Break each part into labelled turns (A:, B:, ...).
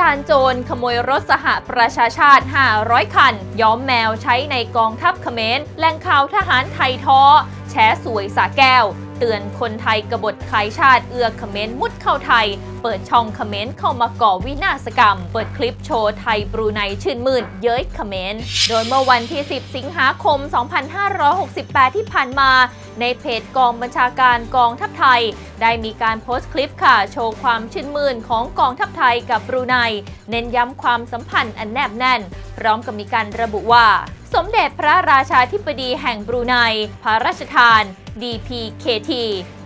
A: ดานโจรขโมยรถสหประชาชาติ 500 คัน ย้อมแมวใช้ในกองทัพเขมรแหล่งข่าวทหารไทยท้อแฉสวยสาแก้ว เตือนคนไทยกบฏขายชาติเอือเขมรมุดเข้าไทย เปิดช่องเขมรเข้ามาก่อวินาศกรรม เปิดคลิปโชว์ไทยบรูไนชื่นมื่นเย้ยเขมรโดยเมื่อวันที่ 10 สิงหาคม 2568 ที่ผ่านมา ในเพจกองบัญชาการกองทัพไทย ได้มีการโพสต์คลิปค่ะ โชว์ความชื่นมื่นของกองทัพไทยกับบรูไน เน้นย้ำความสัมพันธ์อันแนบแน่น พร้อมกับมีการระบุว่า สมเด็จพระราชาธิบดีแห่งบรูไน พระราชทาน DPKT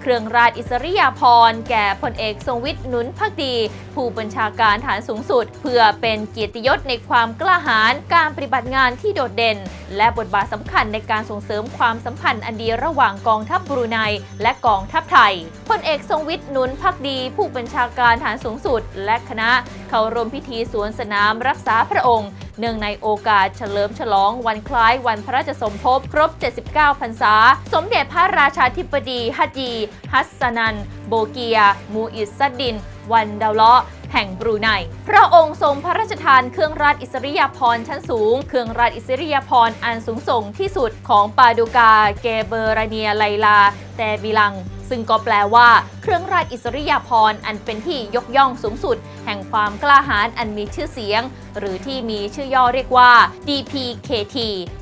A: เครื่องราชอิสริยาภรณ์แก่พลเอกทรงวิทย์หนุนพักดี ผู้บัญชาการฐานสูงสุด เพื่อเป็นเกียรติยศในความกล้าหาญการปฏิบัติงานที่โดดเด่น และบทบาทสำคัญในการส่งเสริมความสัมพันธ์อันดีระหว่างกองทัพบรูไนและกองทัพไทยพลเอกทรงวิทย์หนุนพักดี ผู้บัญชาการฐานสูงสุด และคณะเข้าร่วมพิธีสวนสนามรักษาพระองค์เนื่องในโอกาสเฉลิมฉลองวันคล้ายวันพระราชสมภพครบ 79 พรรษา สมเด็จพระราชาธิบดีฮัจีฮัสสนัน โบเกีย มูอิสซัดดิน วันดาวเลาะแห่งบรูไน พระองค์ทรงพระราชทานเครื่องราชอิสริยาภรณ์ชั้นสูง เครื่องราชอิสริยาภรณ์อันสูงส่งที่สุดของปาดูกา เกเบอราเนียไลลา แต่บิลัง ซึ่งก็แปลว่าเครื่องราชอิสริยาภรณ์อันเป็นที่ยกย่องสูงสุด แห่งความกล้าหาญอันมีชื่อเสียง หรือที่มีชื่อย่อเรียกว่า DPKT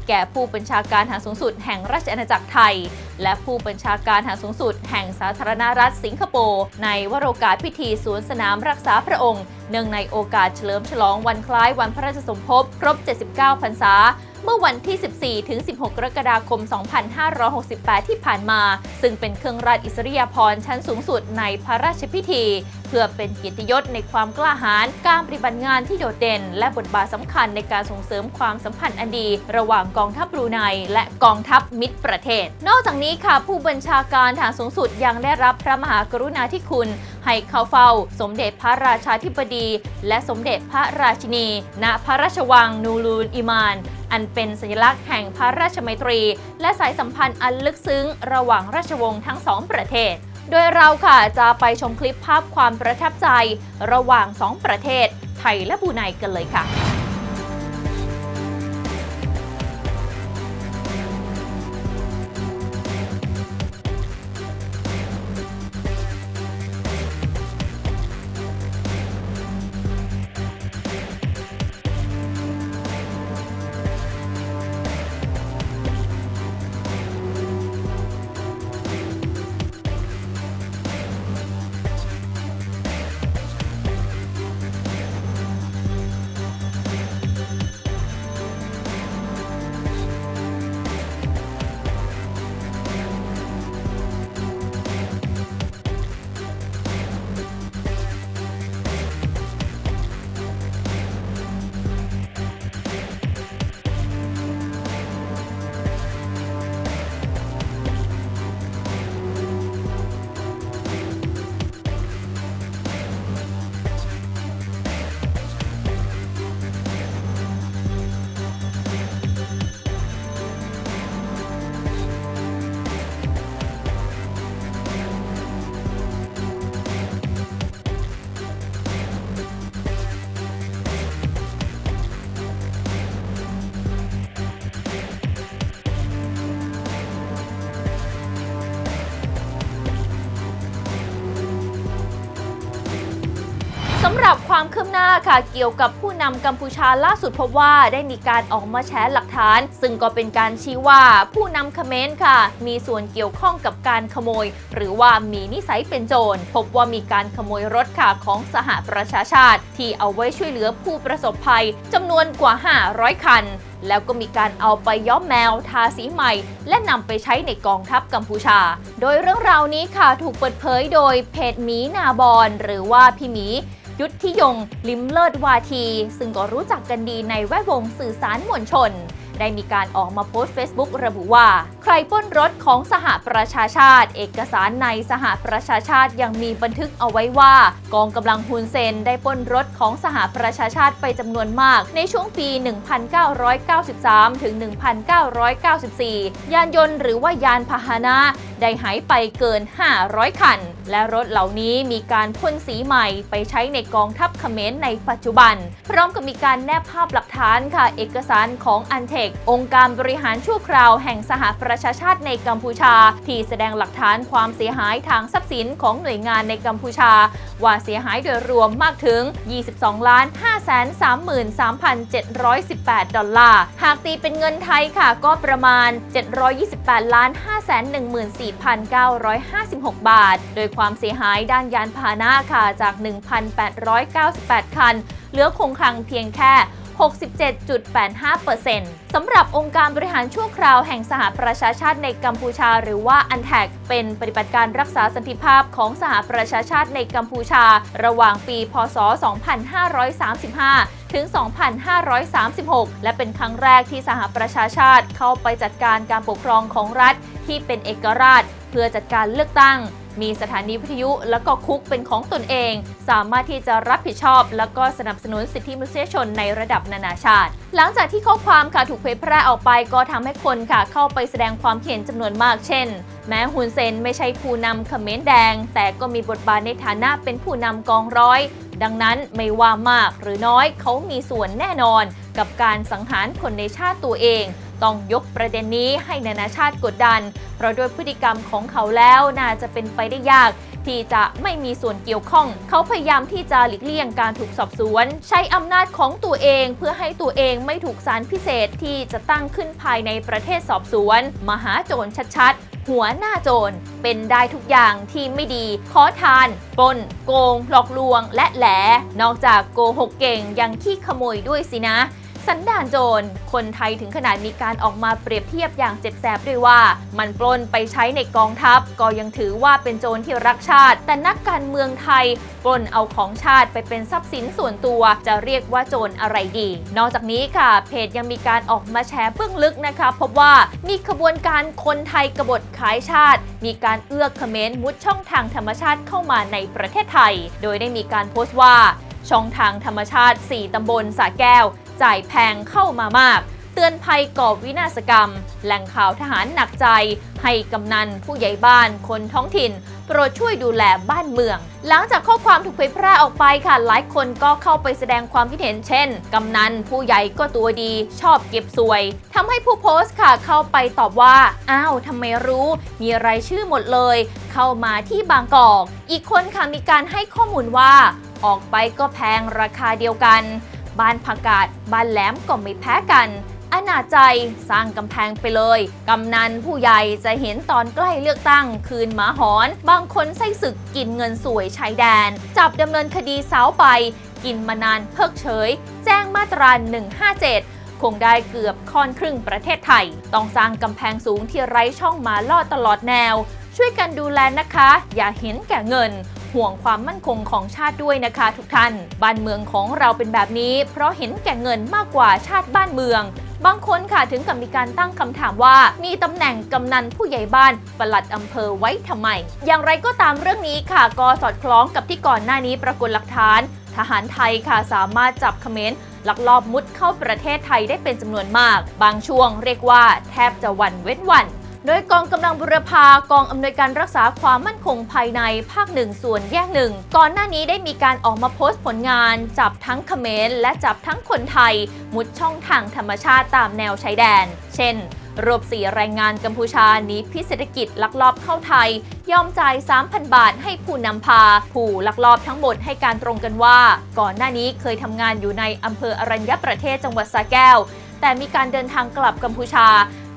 A: แก่ผู้บัญชาการทหารสูงสุดแห่งราชอาณาจักรไทย และผู้บัญชาการทหารสูงสุดแห่งสาธารณรัฐสิงคโปร์ในวโรกาสพิธีสวนสนามรักษาพระองค์ เนื่องในโอกาสเฉลิมฉลองวันคล้ายวันพระราชสมภพครบ 79 พรรษาเมื่อวันที่ 14 ถึง 16 กรกฎาคม 2568 ที่ผ่านมา ซึ่งเป็นเครื่องราชอิสริยาภรณ์ชั้นสูงสุดในพระราชพิธี เพื่อเป็นเกียรติยศในความกล้าหาญการปฏิบัติงานที่โดดเด่น และบทบาทสำคัญในการส่งเสริมความสัมพันธ์อันดี ระหว่างกองทัพบรูไนและกองทัพมิตรประเทศ นอกจากนี้ค่ะผู้บัญชาการฐานสูงสุดยังได้รับพระมหากรุณาธิคุณ ให้เข้าเฝ้า สมเด็จพระราชาธิบดี และสมเด็จพระราชินี ณพระราชวังนูรูนอิมานอันเป็นสัญลักษณ์แห่งพระราชมัยตรี และสายสัมพันธ์อันลึกซึ้ง ระหว่างราชวงศ์ทั้งสองประเทศ โดยเราค่ะจะไปชมคลิปภาพความประทับใจ ระหว่างสองประเทศไทยและบูไนกันเลยค่ะำหรับความคืบหน้าค่ะเกี่ยวกับผู้นำกัมพูชาล่าสุดพบว่าได้มีการออกมาแชร์หลักฐาน ซึ่งก็เป็นการชี้ว่าผู้นำเขมรค่ะ มีส่วนเกี่ยวข้องกับการขโมย หรือว่ามีนิสัยเป็นโจร พบว่ามีการขโมยรถค่ะของสหประชาชาติ ที่เอาไว้ช่วยเหลือผู้ประสบภัยจำนวนกว่า 500 คันแล้วก็มีการเอาไปย้อมแมวทาสีใหม่ และนำไปใช้ในกองทัพกัมพูชา โดยเรื่องราวนี้ค่ะถูกเปิดเผยโดยเพจหมีนาบอนหรือว่าพี่หมี ยุทธิยง ลิมเลิศวาที ซึ่งก็รู้จักกันดีในแวดวงสื่อสารมวลชน ได้มีการออกมาโพสต์ Facebook ระบุว่า ใครป้นรถของสหประชาชาติ เอกสารในสหประชาชาติยังมีบันทึกเอาไว้ว่า กองกำลังฮุนเซนได้ป้นรถของสหประชาชาติไปจำนวนมาก ในช่วงปี 1993 ถึง 1994 ยานยนต์หรือว่ายานพาหนะ ได้หายไปเกิน 500 คัน และรถเหล่านี้มีการพ่นสีใหม่ไปใช้ในกองทัพเขมรในปัจจุบัน พร้อมกับมีการแนบภาพหลักฐานค่ะ เอกสารของอันเทคองค์การบริหารชั่วคราวแห่งสหประชาชาติในกัมพูชา ที่แสดงหลักฐานความเสียหายทางทรัพย์สินของหน่วยงานในกัมพูชา ว่าเสียหายโดยรวมมากถึง 22 ล้าน533,718 ดอลลาร์ หากตีเป็นเงินไทยค่ะก็ประมาณ 728 ล้าน5 1 4 4,956 บาท โดยความเสียหายด้านยานพาหนะค่ะจาก 1,898 คัน เหลือคงคลังเพียงแค่ 67.85%สำหรับองค์การบริหารชั่วคราวแห่งสหประชาชาติในกัมพูชา หรือว่า a n t a c เป็นปฏิบัติการรักษาสันติภาพของสหประชาชาติในกัมพูชา ระหว่างปี พศ 2535ถึง 2536 และเป็นครั้งแรกที่สหประชาชาติเข้าไปจัดการการปกครองของรัฐที่เป็นเอกราช เพื่อจัดการเลือกตั้ง มีสถานีวิทยุและก็คุกเป็นของตนเอง สามารถที่จะรับผิดชอบ และก็สนับสนุนสิทธิมนุษยชนในระดับนานาชาติ หลังจากที่ข้อความค่ะถูกเผยแพร่ออกไปก็ทำให้คนค่ะเข้าไปแสดงความเห็นจำนวนมากเช่น แม้ฮุนเซนไม่ใช่ผู้นำเขมรแดง แต่ก็มีบทบาทในฐานะเป็นผู้นำกองร้อย ดังนั้นไม่ว่ามากหรือน้อยเขามีส่วนแน่นอน กับการสังหารคนในชาติตัวเอง ต้องยกประเด็นนี้ให้นานาชาติกดดัน เพราะด้วยพฤติกรรมของเขาแล้วน่าจะเป็นไปได้ยาก ที่จะไม่มีส่วนเกี่ยวข้อง เขาพยายามที่จะหลีกเลี่ยงการถูกสอบสวน ใช้อำนาจของตัวเองเพื่อให้ตัวเองไม่ถูกศาลพิเศษที่จะตั้งขึ้นภายในประเทศสอบสวน มหาโจรชัดๆ หัวหน้าโจรเป็นได้ทุกอย่างที่ไม่ดี ขอทาน ปล้น โกง หลอกลวง และแหล นอกจากโกหกเก่งยังขี้ขโมยด้วยสินะ สันดานโจร คนไทยถึงขนาดมีการออกมาเปรียบเทียบอย่างเจ็บแสบด้วยว่า มันปล้นไปใช้ในกองทัพ ก็ยังถือว่าเป็นโจรที่รักชาติ แต่นักการเมืองไทยปล้นเอาของชาติไปเป็นทรัพย์สินส่วนตัว จะเรียกว่าโจรอะไรดี นอกจากนี้ค่ะเพจยังมีการออกมาแชร์เบื้องลึกนะคะพบว่ามีขบวนการคนไทยกบฏขายชาติ มีการเอื้อเขมรมุดช่องทางธรรมชาติเข้ามาในประเทศไทย โดยได้มีการโพสต์ว่าช่องทางธรรมชาติ 4 ตำบลสระแก้ว จ่ายแพงเข้ามามาก เตือนภัยก่อวินาศกรรม แหล่งข่าวทหารหนักใจ ให้กำนันผู้ใหญ่บ้านคนท้องถิ่นโปรดช่วยดูแลบ้านเมือง หลังจากข้อความถูกเผยแพร่ออกไปค่ะ หลายคนก็เข้าไปแสดงความคิดเห็นเช่น กำนันผู้ใหญ่ก็ตัวดี ชอบเก็บสวยทำให้ผู้โพสต์ค่ะเข้าไปตอบว่า อ้าวทำไมรู้ มีรายชื่อหมดเลย เข้ามาที่บางกอก อีกคนค่ะมีการให้ข้อมูลว่า ออกไปก็แพงราคาเดียวกัน บ้านผักกาดบ้านแหลมก็ไม่แพ้กันอนาใจสร้างกำแพงไปเลย กำนันผู้ใหญ่จะเห็นตอนใกล้เลือกตั้ง คืนหมาหอน บางคนไส้ศึกกินเงินสวยชายแดน จับดำเนินคดีสาวไป กินมานานเพิกเฉย แจ้งมาตรา 157คงได้เกือบค่อนครึ่งประเทศไทย ต้องสร้างกำแพงสูงที่ไร้ช่องมาลอดตลอดแนว ช่วยกันดูแลนะคะ อย่าเห็นแก่เงิน ห่วงความมั่นคงของชาติด้วยนะคะ ทุกท่าน บ้านเมืองของเราเป็นแบบนี้ เพราะเห็นแก่เงินมากกว่าชาติบ้านเมืองบางคนค่ะถึงกับมีการตั้งคำถามว่า มีตำแหน่งกำนันผู้ใหญ่บ้านปลัดอำเภอไว้ทำไม อย่างไรก็ตามเรื่องนี้ค่ะก็สอดคล้องกับที่ก่อนหน้านี้ปรากฏหลักฐาน ทหารไทยค่ะสามารถจับเขมรลักลอบมุดเข้าประเทศไทยได้เป็นจำนวนมาก บางช่วงเรียกว่าแทบจะวันเว้นวัน โดยกองกำลังบุรพากองอำนวยการรักษาความมั่นคงภายในภาคหนึ่งส่วนแยกหนึ่งก่อนหน้านี้ได้มีการออกมาโพสต์ผลงาน จับทั้งเขมรและจับทั้งคนไทย มุดช่องทางธรรมชาติตามแนวชายแดน เช่นรวบสี่แรงงานกัมพูชาหนีพิเศรษฐกิจลักลอบเข้าไทย ยอมจ่าย 3,000 บาทให้ผู้นำพา ผู้ลักลอบทั้งหมดให้การตรงกันว่า ก่อนหน้านี้เคยทำงานอยู่ในอำเภออรัญญประเทศจังหวัดสระแก้ว แต่มีการเดินทางกลับกัมพูชา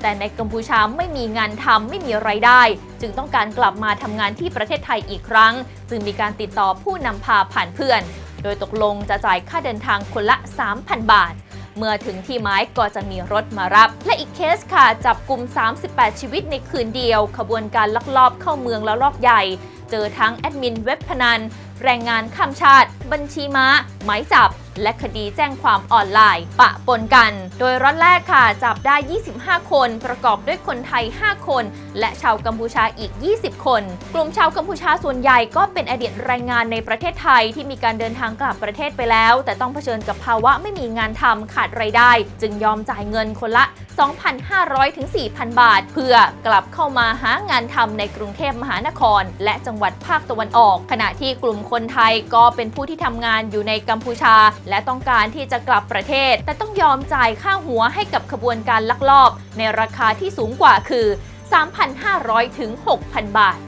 A: แต่ในกัมพูชาไม่มีงานทำไม่มีไรายได้ จึงต้องการกลับมาทำงานที่ประเทศไทยอีกครั้ง จึงมีการติดต่อผู้นำพาผ่านเพื่อน โดยตกลงจะจ่ายค่าเดินทางคนละ 3,000 บาทเมื่อถึงที่หมายก็จะมีรถมารับ และอีกเคสค่ะ จับกลุ่ม 38 ชีวิตในคืนเดียว ขบวนการลักลอบเข้าเมืองแล้วรอบใหญ่ เจอทั้งแอดมินเว็บพนัน แรงงานข้ามชาติ บัญชีม้า หมายจับ และคดีแจ้งความออนไลน์ปะปนกัน โดยรอนแรกค่ะ จับได้ 25 คน ประกอบด้วยคนไทย 5 คน และชาวกัมพูชาอีก 20 คน กลุ่มชาวกัมพูชาส่วนใหญ่ก็เป็นอดีตแรงงานในประเทศไทยที่มีการเดินทางกลับประเทศไปแล้ว แต่ต้องเผชิญกับภาวะไม่มีงานทำขาดไรายได้ จึงยอมจ่ายเงินคนละ 2,500 ถึง 4,000 บาท เพื่อกลับเข้ามาหางานทำในกรุงเทพมหานคร และจังหวัดภาคตะวันออก ขณะที่กลุ่มคนไทยก็เป็นผู้ที่ทำงานอยู่ในกัมพูชาและต้องการที่จะกลับประเทศ แต่ต้องยอมจ่ายค่าหัวให้กับขบวนการลักลอบ ในราคาที่สูงกว่าคือ 3,500 ถึง 6,000 บาท